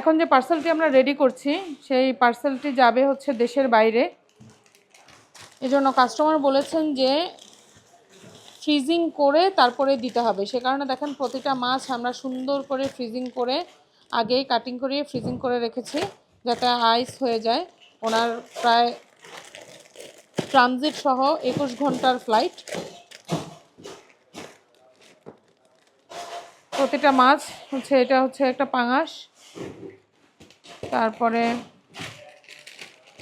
এখন যে পার্সেলটি আমরা রেডি করছি, সেই পার্সেলটি যাবে হচ্ছে দেশের বাইরে। এজন্য কাস্টমার বলেছেন যে ফ্রিজিং করে তারপরে দিতে হবে। সে কারণে দেখেন প্রতিটা মাছ আমরা সুন্দর করে ফ্রিজিং করে আগেই কাটিং করিয়ে ফ্রিজিং করে রেখেছি, যাতে আইস হয়ে যায়। ওনার প্রায় ট্রানজিট সহ একুশ ঘণ্টার ফ্লাইট প্রতিটা মাছ হচ্ছে, এটা হচ্ছে একটা পাঙাশ। তারপরে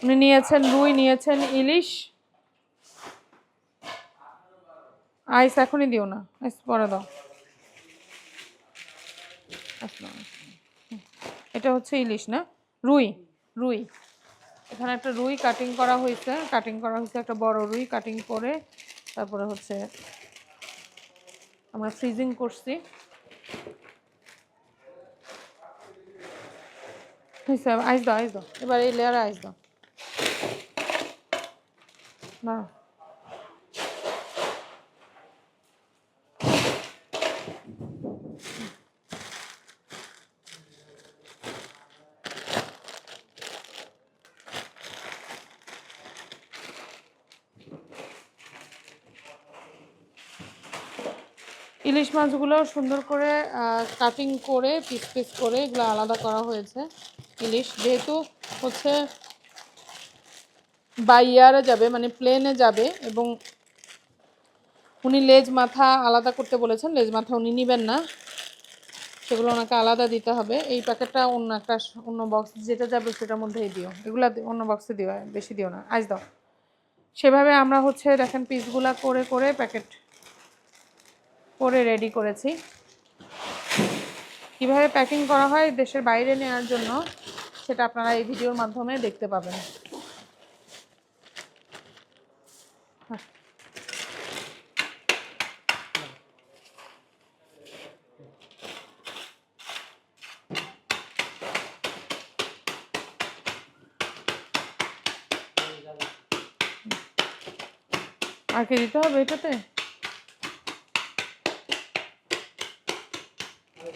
উনি নিয়েছেন রুই, নিয়েছেন ইলিশ। আইস এখনই দিও না, আইস পরে দাও। এটা হচ্ছে ইলিশ না? রুই রুই। এখানে একটা রুই কাটিং করা হয়েছে কাটিং করা হয়েছে একটা বড় রুই কাটিং করে। তারপরে হচ্ছে আমরা ফ্রিজিং করছি। আইস দাও আইস। দাও এবার এই লেয়ারে আইস। দাও না। ইলিশ মাছগুলো সুন্দর করে কাটিং করে পিস পিস করে এগুলো আলাদা করা হয়েছে। ইলিশ যেহেতু হচ্ছে বাইয়ারে যাবে মানে প্লেনে যাবে এবং উনি লেজ মাথা আলাদা করতে বলেছেন, লেজ মাথা উনি নেবেন না। সেগুলো ওনাকে আলাদা দিতে হবে। এই প্যাকেটটা অন্য একটা, অন্য বক্স যেটা যাবে সেটার মধ্যেই দিও। এগুলা অন্য বক্সে দিও, বেশি দিও না আজ দাও। সেভাবে আমরা হচ্ছে দেখেন পিসগুলা করে করে প্যাকেট করে রেডি করেছি। কীভাবে প্যাকিং করা হয় দেশের বাইরে নেওয়ার জন্য, সেটা আপনারা এই ভিডিওর মাধ্যমে দেখতে পাবেন। আর কি দিতে হবে এটাতে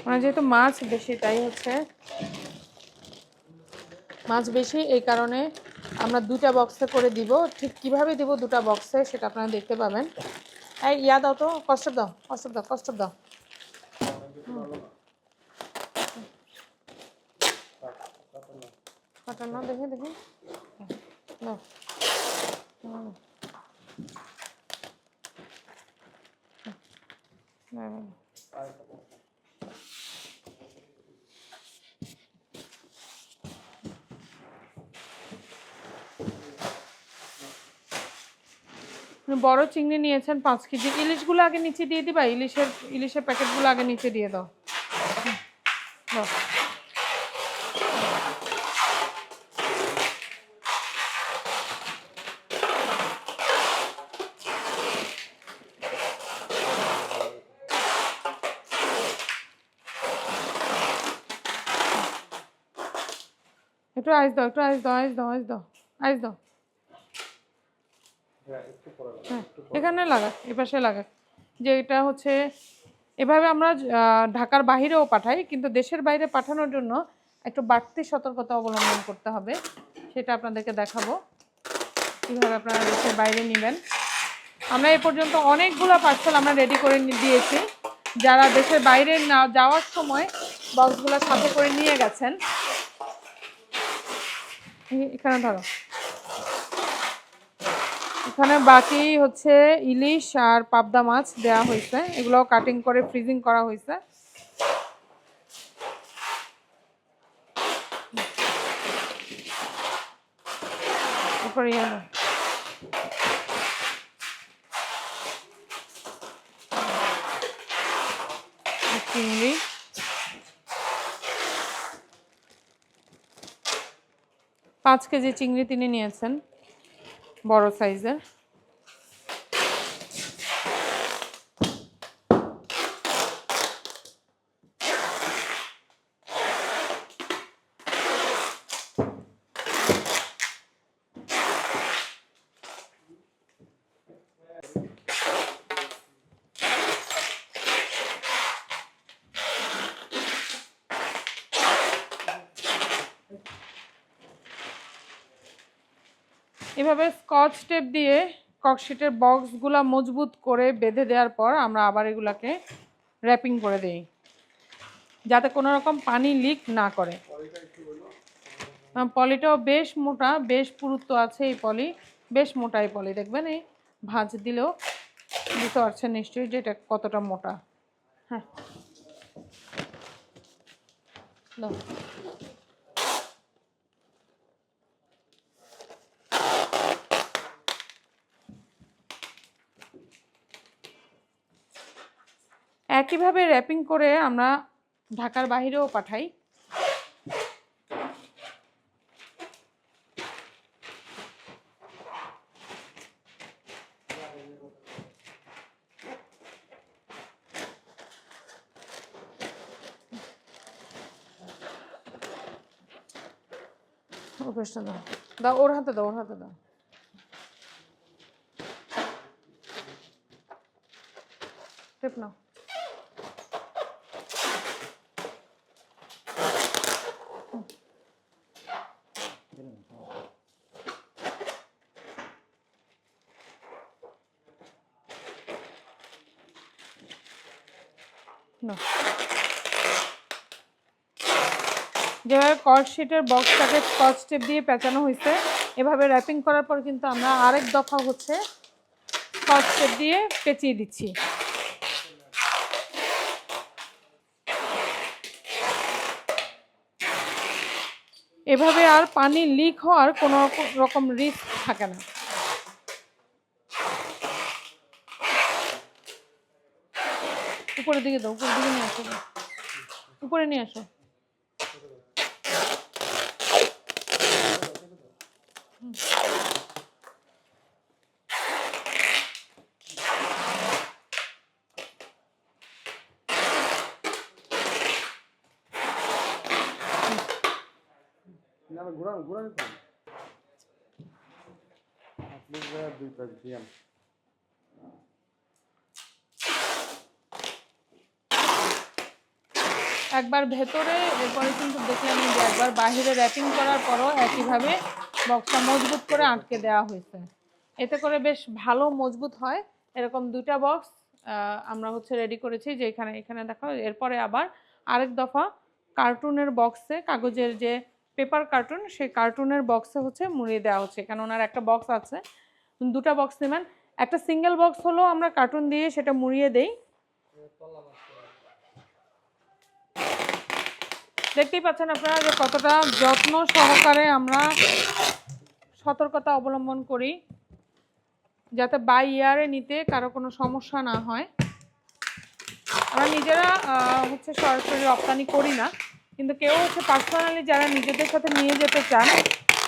মানে যেহেতু মাছ বেশি, তাই হচ্ছে মাছ বেশি, এই কারণে আমরা দুটা বক্সে করে দিব। ঠিক কীভাবে দিব দুটা বক্সে সেটা আপনারা দেখতে পাবেন। এই, ইয়া দাও তো কষ্ট দাও কষ্ট দাও কষ্ট দাও। দেখে, দেখি। দাও হুম। হুম। আপনি বড় চিংড়ি নিয়েছেন পাঁচ কেজি। ইলিশগুলো আগে নিচে দিয়ে দিবা? ইলিশের ইলিশের প্যাকেটগুলো আগে নিচে দিয়ে দাও। একটু আইস দাও, একটু আইস দাও আইস দাও আইস দাও আইস দাও। এখানে লাগা এ পাশে লাগা যে এটা হচ্ছে এভাবে আমরা ঢাকার বাইরেও পাঠাই কিন্তু দেশের বাইরে পাঠানোর জন্য একটু বাড়তি সতর্কতা অবলম্বন করতে হবে সেটা আপনাদেরকে দেখাবো। কীভাবে আপনারা দেশের বাইরে নেবেন। আমরা এ পর্যন্ত অনেকগুলো পার্সেল আমরা রেডি করে দিয়েছি। যারা দেশের বাইরে না যাওয়ার সময় বক্সগুলো সাথে করে নিয়ে গেছেন এখানে ধরো। এখানে বাকি হচ্ছে ইলিশ আর পাবদা মাছ দেওয়া হয়েছে। এগুলো কাটিং করে ফ্রিজিং করা হয়েছে। ইয়ে চিংড়ি। পাঁচ কেজি চিংড়ি তিনি নিয়েছেন। বড় সাইজের এভাবে স্কচ টেপ দিয়ে ককশিটের বক্সগুলো মজবুত করে বেঁধে দেওয়ার পর আমরা আবার এগুলাকে র্যাপিং করে দেই। যাতে কোনো রকম পানি লিক না করে। পলিটাও বেশ মোটা, বেশ পুরুত্ব আছে এই পলি, বেশ মোটা এই পলি। দেখবেন এই ভাঁজ দিলেও বুঝতে পারছেন নিশ্চয়ই যে এটা কতটা মোটা। হ্যাঁ। একইভাবে র্যাপিং করে আমরা ঢাকার বাইরেও পাঠাই। অভ্যেসটা দাও দাও, ওর হাতে দাও, ওর হাতে দাও। টেপ যেভাবে কট শিটের বক্সটাকে স্কচ টেপ দিয়ে পেঁচানো হয়েছে, এভাবে র্যাপিং করার পর কিন্তু আমরা আরেক দফা হচ্ছে স্কচ টেপ দিয়ে পেঁচিয়ে দিচ্ছি। এভাবে আর পানি লিক হওয়ার কোনো রকম রিস্ক থাকে না। উপরের দিকে দাও, উপরের দিকে নিয়ে আসো। উপরে নিয়ে আসো। ঘোরানো ঘোরানো দুই প্যাক দিয়ান একবার ভেতরে, এরপরে কিন্তু দেখলাম যে একবার বাইরে র্যাপিং করার পরও একইভাবে বক্সটা মজবুত করে আটকে দেওয়া হয়েছে। এতে করে বেশ ভালো মজবুত হয়। এরকম দুইটা বক্স আমরা হচ্ছে রেডি করেছি যে এখানে এখানে দেখো, এরপরে আবার আরেক দফা কার্টুনের বক্সে কাগজের যে পেপার কার্টুন সেই কার্টুনের বক্সে হচ্ছে মুড়িয়ে দেওয়া হচ্ছে। এখানে ওনার একটা বক্স আছে। দুটা বক্স নেবেন। একটা সিঙ্গেল বক্স হলেও আমরা কার্টুন দিয়ে সেটা মুড়িয়ে দেই। দেখতেই পাচ্ছেন আপনারা যে কতটা যত্ন সহকারে আমরা সতর্কতা অবলম্বন করি যাতে বাই ইয়ারে নিতে কারও কোনো সমস্যা না হয়। আমরা নিজেরা হচ্ছে সরাসরি রপ্তানি করি না কিন্তু কেউ হচ্ছে পার্সোনালি যারা নিজেদের সাথে নিয়ে যেতে চান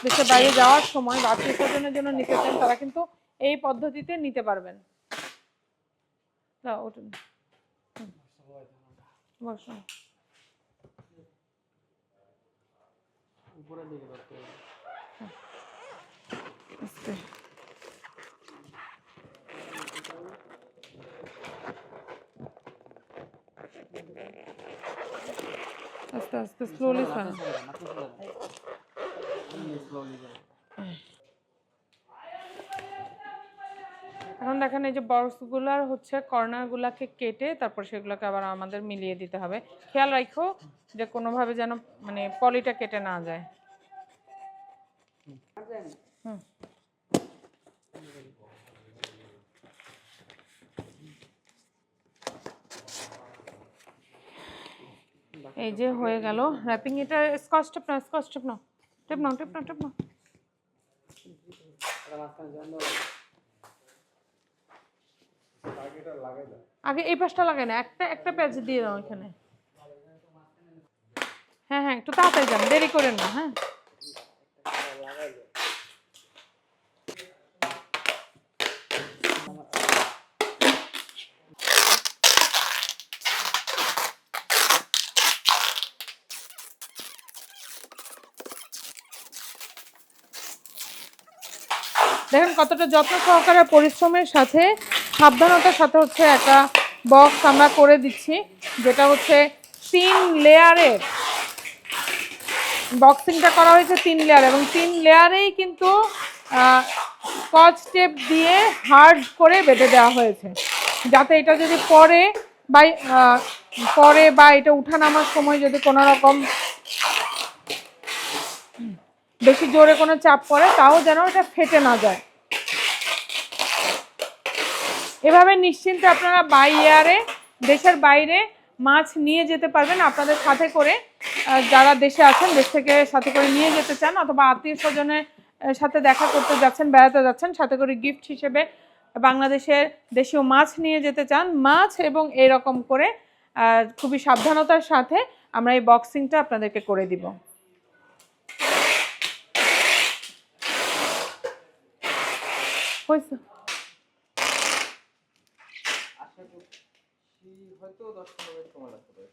দেশের বাইরে যাওয়ার সময় বা আত্মীয় স্বজনের জন্য নিতে চান তারা কিন্তু এই পদ্ধতিতে নিতে পারবেন। দাও, ওঠুন। হুম। বসুন উপরের দিকে ধরতে হবে। আস্তে। আস্তে আস্তে স্লোলি স্লোলি করে এখন দেখেন এই যে বক্সগুলার হচ্ছে কর্নারগুলাকে কেটে তারপর সেগুলোকে আবার আমাদের মিলিয়ে দিতে হবে। খেয়াল রাখো যে কোনোভাবে যেন মানে পলিটা কেটে না যায়। হুম। এই যে হয়ে গেল র্যাপিং এটা স্কচ টেপ না স্কচ টেপ নাও। টেপ নাও টেপ নাও টেপ দাও আগে এই পাশটা লাগাই না, একটা একটা প্যাচ দিয়ে দাও এখানে। হ্যাঁ হ্যাঁ একটু তাড়াতাড়ি যান, দেরি করেন না হ্যাঁ। দেখেন কতটা যত্ন সহকারে পরিশ্রমের সাথে সাবধানতার সাথে হচ্ছে একটা বক্স আমরা করে দিচ্ছি, যেটা হচ্ছে তিন লেয়ারের। বক্সিংটা করা হয়েছে তিন লেয়ার এবং তিন লেয়ারেই কিন্তু স্কচ টেপ দিয়ে হার্ড করে বেঁধে দেওয়া হয়েছে। যাতে এটা যদি পরে বা পরে বা এটা উঠা নামার সময় যদি কোনো রকম বেশি জোরে কোনো চাপ পড়ে, তাও যেন এটা ফেটে না যায়। এভাবে নিশ্চিন্তে আপনারা বাই এয়ারে, দেশের বাইরে মাছ নিয়ে যেতে পারবেন আপনাদের সাথে করে। যারা দেশে আছেন, দেশ থেকে সাথে করে নিয়ে যেতে চান অথবা আত্মীয় স্বজনের সাথে দেখা করতে যাচ্ছেন, বেড়াতে যাচ্ছেন, সাথে করে গিফট হিসেবে বাংলাদেশের দেশীয় মাছ নিয়ে যেতে চান, মাছ এবং এরকম করে খুবই সাবধানতার সাথে আমরা এই বক্সিংটা আপনাদেরকে করে দিব। হয়েছে আশা করছি হয়তো দশ পনেরো মিনিট সময় লাগতে পারে।